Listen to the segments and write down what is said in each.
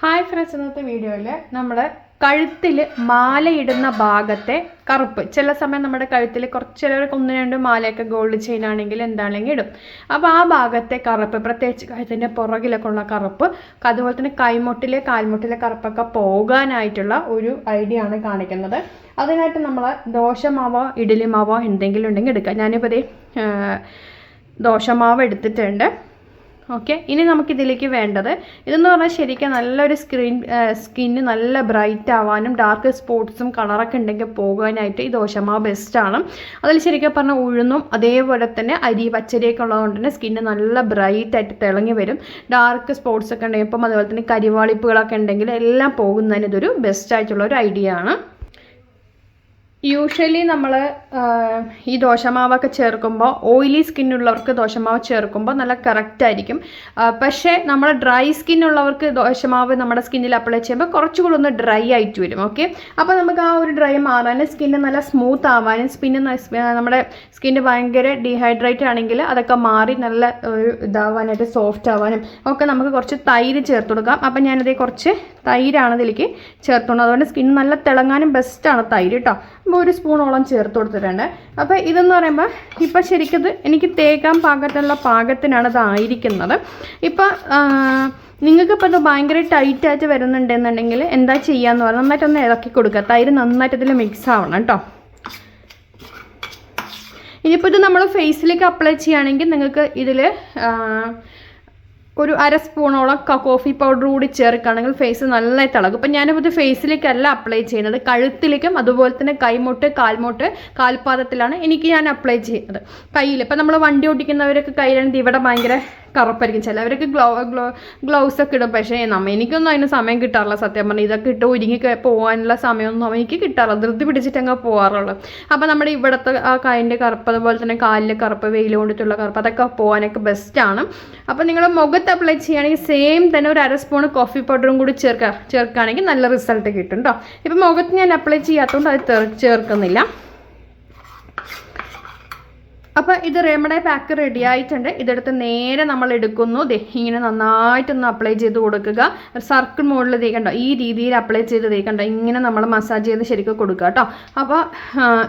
Hi friends ഇന്നത്തെ വീഡിയോയിൽ നമ്മൾ കഴുത്തിൽ മാലയിടുന്ന ഭാഗത്തെ കറുപ്പ്. ചില സമയം നമ്മുടെ കഴുത്തിൽ കുറച്ച് ചിലവർക്ക് ഒന്ന് രണ്ട് മാലയൊക്കെ ഗോൾഡ് ചെയിൻ ആണെങ്കിൽ എന്താണെങ്കിൽ ഇടും. അപ്പോൾ ആ ഭാഗത്തെ കറുപ്പ് പ്രത്യേകിച്ച് കഴുത്തിന്റെ പുറകിലൊക്കെ ഉള്ള കറുപ്പ് അതുപോലെ തന്നെ കൈമുട്ടിലെ കാൽമുട്ടിലെ കറുപ്പൊക്കെ പോകാനായിട്ടുള്ള ഒരു ഐഡിയ ആണ് കാണിക്കുന്നത്. അതിനായിട്ട് നമ്മൾ ദോശമാവോ ഇഡ്ഡലി മാവോ എന്തെങ്കിലും ഉണ്ടെങ്കിൽ എടുക്കാം. ഞാനിപ്പോൾ ദോശമാവ് എടുത്തിട്ടുണ്ട്. ഓക്കെ ഇനി നമുക്കിതിലേക്ക് വേണ്ടത്. ഇതെന്ന് പറഞ്ഞാൽ ശരിക്കും നല്ലൊരു സ്ക്രീൻ സ്കിന്ന് നല്ല ബ്രൈറ്റ് ആവാനും ഡാർക്ക് സ്പോട്ട്സും കളറൊക്കെ ഉണ്ടെങ്കിൽ പോകാനായിട്ട് ഈ ദോശമാവ് ബെസ്റ്റാണ് അതിൽ ശരിക്കും പറഞ്ഞാൽ ഉഴുന്നും അതേപോലെ തന്നെ അരി പച്ചരിയൊക്കെ ഉള്ളതുകൊണ്ട് തന്നെ സ്കിന്ന് നല്ല ബ്രൈറ്റ് ആയിട്ട് തിളങ്ങി വരും. ഡാർക്ക് സ്പോട്ട്സ് ഒക്കെ ഉണ്ടെങ്കിൽ ഇപ്പം അതുപോലെ തന്നെ കരിവാളിപ്പുകളൊക്കെ ഉണ്ടെങ്കിൽ എല്ലാം പോകുന്നതിന് ഇതൊരു ബെസ്റ്റ് ആയിട്ടുള്ള ഒരു ഐഡിയ ആണ്. യൂഷ്വലി നമ്മൾ ഈ ദോശമാവൊക്കെ ചേർക്കുമ്പോൾ ഓയിലി സ്കിന്നുള്ളവർക്ക് ദോശമാവ് ചേർക്കുമ്പോൾ നല്ല കറക്റ്റ് ആയിരിക്കും. പക്ഷേ നമ്മൾ ഡ്രൈ സ്കിന്നുള്ളവർക്ക് ദോശമാവ് നമ്മുടെ സ്കിന്നിൽ അപ്ലൈ ചെയ്യുമ്പോൾ കുറച്ചുകൂടി ഒന്ന് ഡ്രൈ ആയിട്ട് വരും ഓക്കെ അപ്പോൾ നമുക്ക് ആ ഒരു ഡ്രൈ മാറാനും സ്കിന്ന് നല്ല സ്മൂത്ത് ആവാനും സ്കിന്ന് നമ്മുടെ സ്കിന്ന് ഭയങ്കര ഡീഹൈഡ്രേറ്റ് ആണെങ്കിൽ അതൊക്കെ മാറി നല്ല ഒരു ഇതാവാനായിട്ട് സോഫ്റ്റ് ആവാനും ഒക്കെ നമുക്ക് കുറച്ച് തൈര് ചേർത്ത് കൊടുക്കാം. അപ്പം ഞാനതേ കുറച്ച് തൈരാണ് ഇതിലേക്ക് ചേർത്തുകൊണ്ട് അതുകൊണ്ട് സ്കിന്ന് നല്ല തിളങ്ങാനും ബെസ്റ്റാണ് തൈര് കേട്ടോ ഒരു സ്പൂണോളം ചേർത്ത് കൊടുത്തിട്ടുണ്ട്. അപ്പോൾ ഇതെന്ന് പറയുമ്പോൾ ഇപ്പം ശരിക്കത് എനിക്ക് തേക്കാൻ പാകത്തിനുള്ള പാകത്തിനാണ് ഇതായിരിക്കുന്നത് ഇപ്പം നിങ്ങൾക്കിപ്പോൾ ഇത് ഭയങ്കര ടൈറ്റായിട്ട് വരുന്നുണ്ടെന്നുണ്ടെങ്കിൽ എന്താ ചെയ്യാന്ന് പറഞ്ഞാൽ നന്നായിട്ടൊന്ന് ഇളക്കി കൊടുക്കുക. തൈര് നന്നായിട്ട് ഇതിൽ മിക്സ് ആവണം കേട്ടോ. ഇനിയിപ്പോൾ ഇത് നമ്മൾ ഫേസിലേക്ക് അപ്ലൈ ചെയ്യുകയാണെങ്കിൽ നിങ്ങൾക്ക് ഇതിൽ ഒരു അര സ്പൂണോളം കോഫി പൗഡർ കൂടി ചേർക്കുകയാണെങ്കിൽ ഫേസ് നന്നായി തിളകും ഇപ്പം ഞാനിപ്പോൾ ഇത് ഫേസിലേക്കല്ല അപ്ലൈ ചെയ്യുന്നത്. കഴുത്തിലേക്കും അതുപോലെ തന്നെ കൈമുട്ട് കാൽമുട്ട് കാൽപാദത്തിലാണ് എനിക്ക് ഞാൻ അപ്ലൈ ചെയ്യുന്നത്. കയ്യിൽ. ഇപ്പം നമ്മൾ വണ്ടി ഓടിക്കുന്നവരൊക്കെ കയ്യിലാണെങ്കിൽ ഇവിടെ ഭയങ്കര കറുപ്പായിരിക്കും. ചിലവർക്ക് ഗ്ലോ ഗ്ലോ ഗ്ലൗസ് ഒക്കെ ഇടും. പക്ഷേ നമ്മ എനിക്കൊന്നും അതിന് സമയം കിട്ടാറില്ല. സത്യം പറഞ്ഞാൽ ഇതൊക്കെ ഇട്ട് ഒരുങ്ങി പോകാനുള്ള സമയമൊന്നും എനിക്ക് കിട്ടാറില്ല. ധൃതി പിടിച്ചിട്ട് അങ്ങ് പോകാറുള്ളൂ. അപ്പോൾ നമ്മുടെ ഇവിടുത്തെ ആ കൈന്റെ കറുപ്പ് അതുപോലെ തന്നെ കാലിലെ കറുപ്പ് വെയിൽ കൊണ്ടിട്ടുള്ള കറുപ്പ് അതൊക്കെ പോകാനൊക്കെ ബെസ്റ്റാണ് അപ്പോൾ നിങ്ങൾ മുഖത്ത് അപ്ലൈ ചെയ്യുകയാണെങ്കിൽ സെയിം തന്നെ ഒരു അര സ്പൂൺ കോഫി പൗഡറും കൂടി ചേർക്കുക ചേർക്കുകയാണെങ്കിൽ നല്ല റിസൾട്ട് കിട്ടും കേട്ടോ ഇപ്പം മുഖത്ത് ഞാൻ അപ്ലൈ ചെയ്യാത്തതുകൊണ്ട് അത് ചേർ- ചേർക്കുന്നില്ല. അപ്പോൾ ഇത് റേമഡ പാക്ക് റെഡി ആയിട്ടുണ്ട്. ഇതെടുത്ത് നേരെ നമ്മൾ എടുക്കുന്നു. ഇങ്ങനെ നന്നായിട്ടൊന്ന് അപ്ലൈ ചെയ്ത് കൊടുക്കുക. സർക്കിൾ മുകളിൽ തേക്കണ്ട ഈ രീതിയിൽ അപ്ലൈ ചെയ്ത് തേക്കണ്ട ഇങ്ങനെ നമ്മൾ മസാജ് ചെയ്ത് ശരിക്കും കൊടുക്കുക കേട്ടോ. അപ്പോൾ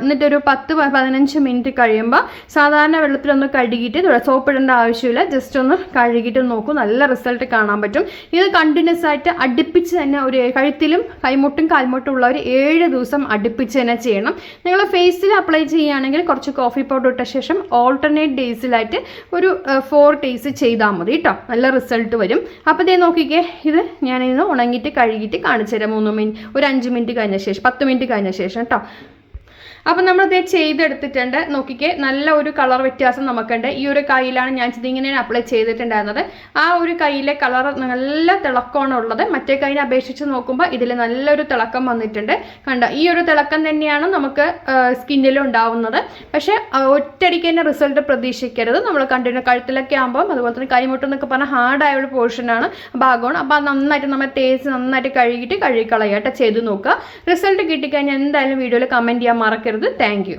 എന്നിട്ടൊരു പത്ത് പതിനഞ്ച് മിനിറ്റ് കഴിയുമ്പോൾ സാധാരണ വെള്ളത്തിലൊന്ന് കഴുകിയിട്ട് സോപ്പ് ഇടേണ്ട ആവശ്യമില്ല. ജസ്റ്റ് ഒന്ന് കഴുകിയിട്ട് നോക്കും. നല്ല റിസൾട്ട് കാണാൻ പറ്റും. ഇത് കണ്ടിന്യൂസ് ആയിട്ട് അടുപ്പിച്ച് തന്നെ ഒരു കഴുത്തിലും കൈമുട്ടും കാൽമുട്ടും ഉള്ള ഒരു ഏഴ് ദിവസം അടുപ്പിച്ച് തന്നെ ചെയ്യണം. നിങ്ങൾ ഫേസിൽ അപ്ലൈ ചെയ്യുകയാണെങ്കിൽ കുറച്ച് കോഫി പൗഡർ ഇട്ട ശേഷം ഓൾട്ടർനേറ്റ് ഡേയ്സിലായിട്ട് ഒരു ഫോർ ഡേയ്സ് ചെയ്താൽ മതി കേട്ടോ നല്ല റിസൾട്ട് വരും. അപ്പോൾ ഇതേ നോക്കിക്കേ ഇത് ഞാനിന്ന് ഉണങ്ങിയിട്ട് കഴുകിയിട്ട് കാണിച്ചു തരാം മൂന്ന് മിനിറ്റ് ഒരു അഞ്ച് മിനിറ്റ് കഴിഞ്ഞ ശേഷം പത്ത് മിനിറ്റ് കഴിഞ്ഞ ശേഷം കേട്ടോ അപ്പം നമ്മളിത് ചെയ്തെടുത്തിട്ടുണ്ട്. നോക്കിക്കേ നല്ല ഒരു കളർ വ്യത്യാസം നമുക്കുണ്ട്. ഈ ഒരു കയ്യിലാണ് ഞാൻ ഇതിങ്ങനെ അപ്ലൈ ചെയ്തിട്ടുണ്ടായിരുന്നത്. ആ ഒരു കയ്യിലെ കളർ നല്ല തിളക്കമാണ് ഉള്ളത്. മറ്റേ കൈയിനെ അപേക്ഷിച്ച് നോക്കുമ്പോൾ ഇതിൽ നല്ലൊരു തിളക്കം വന്നിട്ടുണ്ട്. കണ്ട ഈ ഒരു തിളക്കം തന്നെയാണ് നമുക്ക് സ്കിന്നിൽ ഉണ്ടാവുന്നത്. പക്ഷേ ഒറ്റടിക്ക് തന്നെ റിസൾട്ട് പ്രതീക്ഷിക്കരുത്. നമ്മൾ കണ്ടിന്യൂ കഴുത്തിലൊക്കെ ആകുമ്പോൾ അതുപോലെ തന്നെ കൈമുട്ടെന്നൊക്കെ പറഞ്ഞാൽ ഹാർഡായ ഒരു പോർഷനാണ് ഭാഗമാണ്. അപ്പോൾ അത് നന്നായിട്ട് നമ്മൾ തേച്ച് നന്നായിട്ട് കഴുകിയിട്ട് കഴുകിക്കളയായിട്ട് ചെയ്ത് നോക്കുക. റിസൾട്ട് കിട്ടിക്കഴിഞ്ഞാൽ എന്തായാലും വീഡിയോയിൽ കമന്റ് ചെയ്യാൻ മറക്കരുത് താങ്ക്